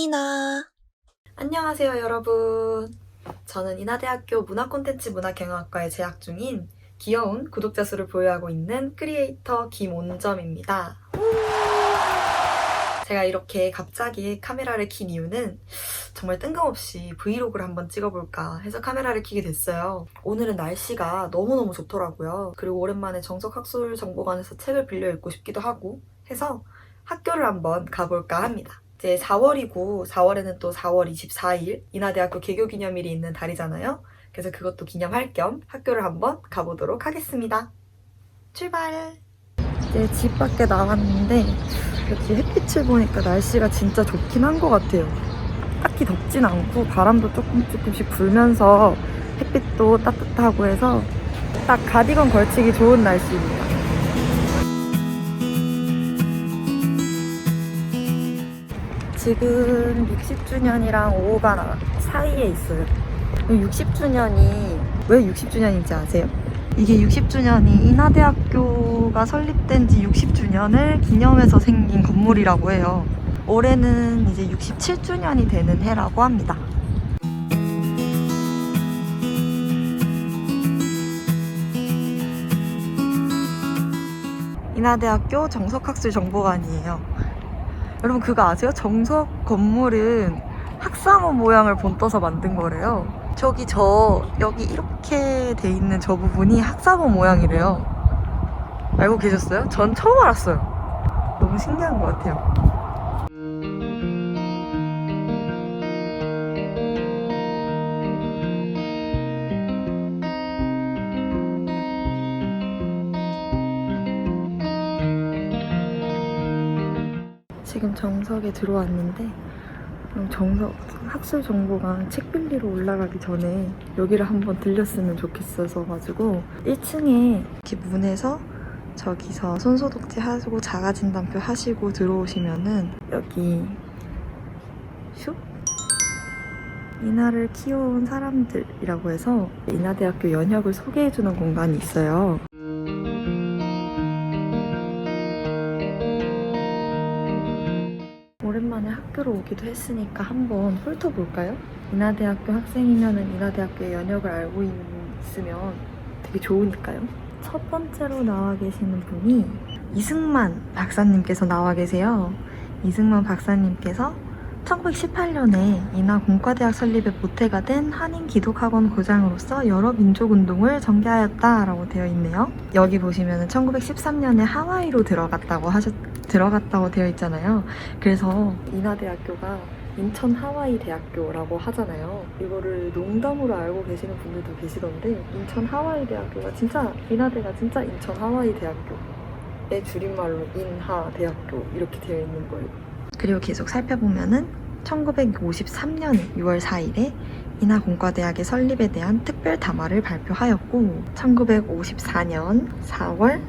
이나 안녕하세요 여러분 저는 인하대학교 문화콘텐츠 문화경영학과에 재학 중인 귀여운 구독자 수를 보유하고 있는 크리에이터 김온점입니다 제가 이렇게 갑자기 카메라를 킨 이유는 정말 뜬금없이 브이로그를 한번 찍어볼까 해서 카메라를 켜게 됐어요. 오늘은 날씨가 너무너무 좋더라고요. 그리고 오랜만에 정석학술 정보관에서 책을 빌려 읽고 싶기도 하고 해서 학교를 한번 가볼까 합니다. 이제 4월이고 4월에는 또 4월 24일 인하대학교 개교기념일이 있는 달이잖아요. 그래서 그것도 기념할 겸 학교를 한번 가보도록 하겠습니다. 출발! 이제 집 밖에 나왔는데 이렇게 햇빛을 보니까 날씨가 진짜 좋긴 한 것 같아요. 딱히 덥진 않고 바람도 조금 조금씩 불면서 햇빛도 따뜻하고 해서 딱 가디건 걸치기 좋은 날씨입니다. 지금 60주년이랑 5호가 사이에 있어요. 60주년이 왜 60주년인지 아세요? 이게 60주년이 인하대학교가 설립된 지 60주년을 기념해서 생긴 건물이라고 해요. 올해는 이제 67주년이 되는 해라고 합니다. 인하대학교 정석학술 정보관이에요. 여러분 그거 아세요? 정석 건물은 학사모 모양을 본떠서 만든 거래요. 저기 저 여기 이렇게 돼 있는 저 부분이 학사모 모양이래요. 알고 계셨어요? 전 처음 알았어요. 너무 신기한 것 같아요. 지금 정석에 들어왔는데 음, 정석 학술 정보관 책 빌리러 올라가기 전에 여기를 한번 들렸으면 좋겠어서 가지고 1층에 이렇게 문에서 저기서 손소독제 하시고 자가진단표 하시고 들어오시면은 여기 슉 인하를 키워온 사람들이라고 해서 인하대학교 연혁을 소개해주는 공간이 있어요. 오랜만에 학교로 오기도 했으니까 한번 훑어볼까요? 인하대학교 학생이면은 인하대학교의 연역을 알고 있- 있으면 되게 좋으니까요. 첫 번째로 나와 계시는 분이 이승만 박사님께서 나와 계세요. 이승만 박사님께서 1918년에 인하 공과대학 설립의 모태가 된 한인 기독학원 고장으로서 여러 민족 운동을 전개하였다라고 되어 있네요. 여기 보시면은 1913년에 하와이로 들어갔다고 하셨 들어갔다고 되어 있잖아요. 그래서 인하대학교가 인천 하와이 대학교라고 하잖아요. 이거를 농담으로 알고 계시는 분들도 계시던데 인천 하와이 대학교가 진짜 인하대가 진짜 인천 하와이 대학교의 줄임말로 인하 대학교 이렇게 되어 있는 거예요. 그리고 계속 살펴보면은 1953년 6월 4일에 인하공과대학의 설립에 대한 특별 담화를 발표하였고 1954년 4월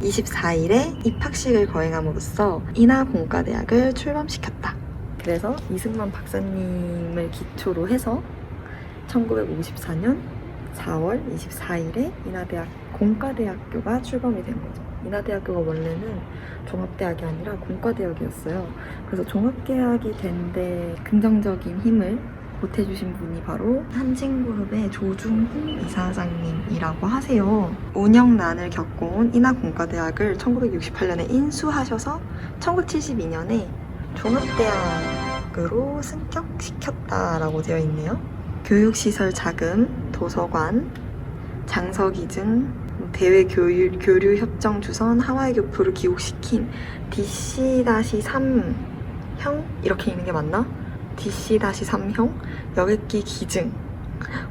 24일에 입학식을 거행함으로써 인하공과대학을 출범시켰다. 그래서 이승만 박사님을 기초로 해서 1954년 4월 24일에 인하대학 공과대학교가 출범이 된 거죠. 인하대학교가 원래는 종합대학이 아니라 공과대학이었어요. 그래서 종합대학이 된 데 긍정적인 힘을 보태주신 분이 바로 한진그룹의 조중훈 이사장님이라고 하세요. 운영난을 겪어온 인하공과대학을 1968년에 인수하셔서 1972년에 종합대학으로 승격시켰다라고 되어 있네요. 교육시설 자금, 도서관, 장서기증, 대외 교류, 교류 협정 주선 하와이 교포를 기록시킨 DC-3형 이렇게 있는 게 맞나? DC-3형 여객기 기증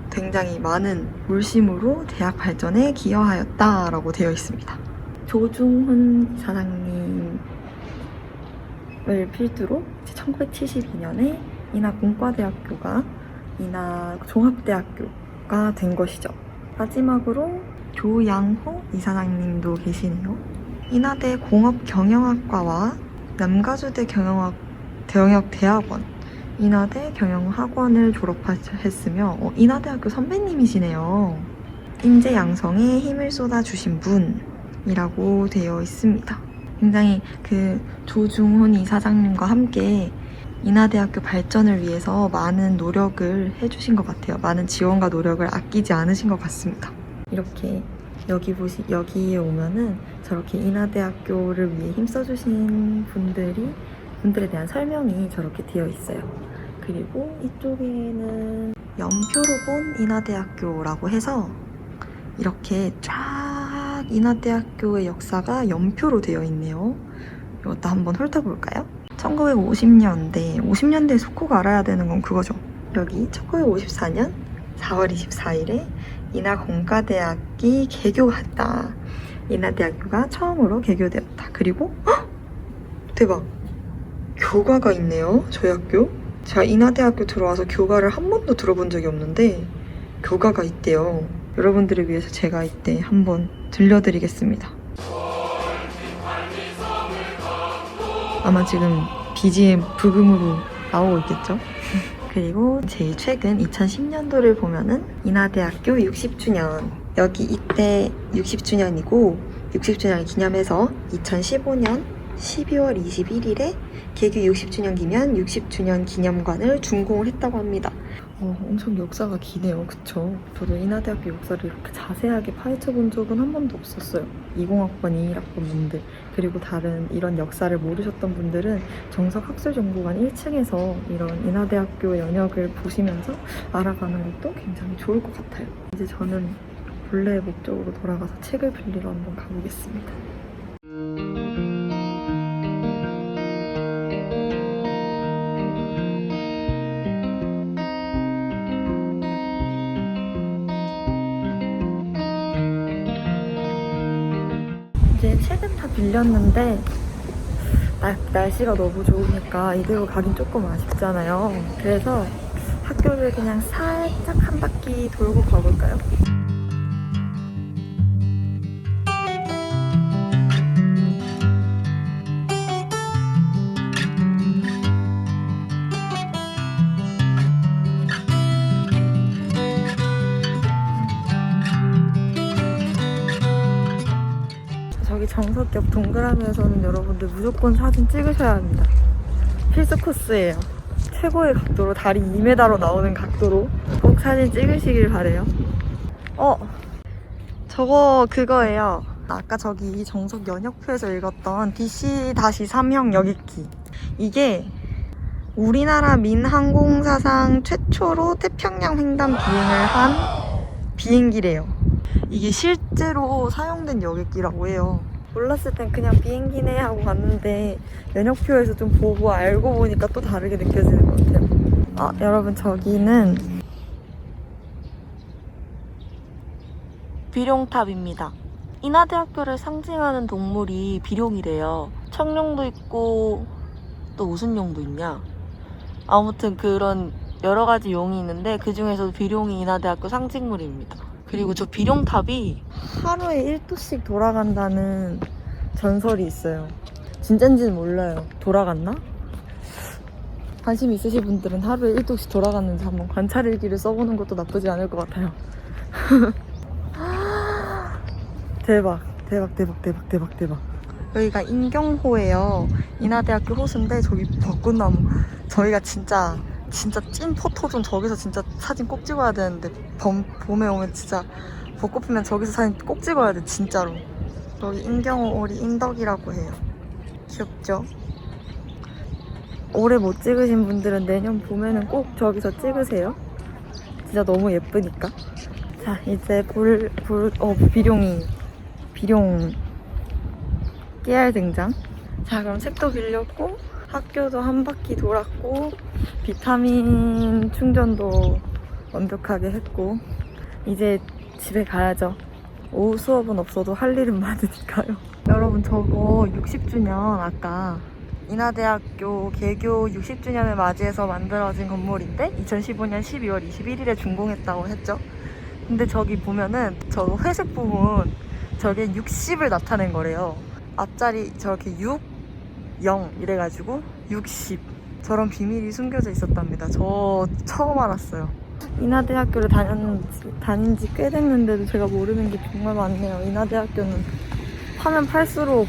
굉장히 많은 물심으로 대학 발전에 기여하였다라고 되어 있습니다. 조중훈 사장님을 필두로 1972년에 인하 공과대학교가 인하 종합대학교가 된 것이죠. 마지막으로 조양호 이사장님도 계시네요. 인하대 공업경영학과와 남가주대 경영학 경영대학원 인하대 경영학원을 졸업했으며 어, 인하대학교 선배님이시네요. 인재 양성에 힘을 쏟아주신 분이라고 되어 있습니다. 굉장히 그 조중훈 이사장님과 함께 인하대학교 발전을 위해서 많은 노력을 해주신 것 같아요. 많은 지원과 노력을 아끼지 않으신 것 같습니다. 이렇게 여기 보시 여기에 오면은 저렇게 인하대학교를 위해 힘써주신 분들이 분들에 대한 설명이 저렇게 되어 있어요. 그리고 이쪽에는 연표로본 인하대학교라고 해서 이렇게 쫙 인하대학교의 역사가 연표로 되어 있네요. 이것도 한번 훑어볼까요? 1950년대, 50년대 속꼭 알아야 되는 건 그거죠. 여기 1954년 4월 24일에 인하공과대학이 개교했다. 인하대학교가 처음으로 개교되었다. 그리고 헉! 대박! 교과가 있네요. 저희 학교. 제가 인하대학교 들어와서 교과를 한 번도 들어본 적이 없는데 교과가 있대요. 여러분들을 위해서 제가 이때 한번 들려드리겠습니다. 아마 지금 BGM 부금으로 나오고 있겠죠? 그리고 제일 최근 2010년도를 보면은 인하대학교 60주년 여기 이때 60주년이고 60주년을 기념해서 2015년 12월 21일에 개교 60주년 기념 60주년 기념관을 준공을 했다고 합니다. 어, 엄청 역사가 기네요. 그쵸? 저도 인하대학교 역사를 이렇게 자세하게 파헤쳐 본 적은 한 번도 없었어요. 20학번, 21학번 분들, 그리고 다른 이런 역사를 모르셨던 분들은 정석학술정보관 1층에서 이런 인하대학교 연역을 보시면서 알아가는 것도 굉장히 좋을 것 같아요. 이제 저는 본래의 목적으로 돌아가서 책을 빌리러 한번 가보겠습니다. 이제 책은 다 빌렸는데 날, 날씨가 너무 좋으니까 이대로 가긴 조금 아쉽잖아요. 그래서 학교를 그냥 살짝 한 바퀴 돌고 가볼까요? 정석 옆 동그라미에서는 여러분들 무조건 사진 찍으셔야 합니다. 필수 코스예요. 최고의 각도로 다리 2m로 나오는 각도로 꼭 사진 찍으시길 바래요. 어, 저거 그거예요. 아까 저기 정석 연역표에서 읽었던 DC-3형 여객기. 이게 우리나라 민항공사상 최초로 태평양 횡단 비행을 한 비행기래요. 이게 실제로 사용된 여객기라고 해요. 몰랐을 땐 그냥 비행기네 하고 갔는데 연역표에서 좀 보고 알고 보니까 또 다르게 느껴지는 것 같아요. 아, 여러분 저기는 비룡탑입니다. 인하대학교를 상징하는 동물이 비룡이래요. 청룡도 있고 또 무슨 용도 있냐? 아무튼 그런 여러 가지 용이 있는데 그 중에서도 비룡이 인하대학교 상징물입니다. 그리고 저 비룡탑이 하루에 1도씩 돌아간다는 전설이 있어요. 진짠지는 몰라요. 돌아갔나? 관심 있으신 분들은 하루에 1도씩 돌아갔는지 한번 관찰일기를 써보는 것도 나쁘지 않을 것 같아요. 대박, 대박, 대박, 대박, 대박, 대박. 여기가 인경호예요. 인하대학교 호수인데 저기 벚꽃나무. 저희가 진짜 진짜 찐 포토존 저기서 진짜 사진 꼭 찍어야 되는데 봄, 봄에 오면 진짜 벚꽃 피면 저기서 사진 꼭 찍어야 돼 진짜로. 여기 인경호 오리 인덕이라고 해요. 귀엽죠? 올해 못 찍으신 분들은 내년 봄에는 꼭 저기서 찍으세요. 진짜 너무 예쁘니까. 자, 이제 불, 불, 어, 비룡이, 비룡, 깨알 등장. 자, 그럼 책도 빌렸고, 학교도 한 바퀴 돌았고, 비타민 충전도 완벽하게 했고, 이제 집에 가야죠. 오후 수업은 없어도 할 일은 많으니까요. 여러분, 저거 60주년 아까 인하대학교 개교 60주년을 맞이해서 만들어진 건물인데 2015년 12월 21일에 준공했다고 했죠. 근데 저기 보면은 저 회색 부분 저게 60을 나타낸 거래요. 앞자리 저렇게 6, 0 이래가지고 60 저런 비밀이 숨겨져 있었답니다. 저 처음 알았어요. 인하대학교를 다녔는지, 다닌 지 꽤 됐는데도 제가 모르는 게 정말 많네요. 인하대학교는 파면 팔수록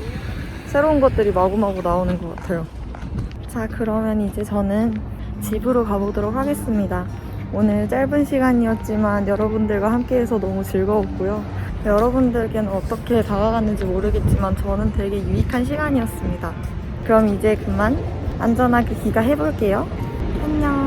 새로운 것들이 마구마구 나오는 것 같아요. 자, 그러면 이제 저는 집으로 가보도록 하겠습니다. 오늘 짧은 시간이었지만 여러분들과 함께해서 너무 즐거웠고요. 여러분들께는 어떻게 다가갔는지 모르겠지만 저는 되게 유익한 시간이었습니다. 그럼 이제 그만 안전하게 귀가해볼게요. 안녕.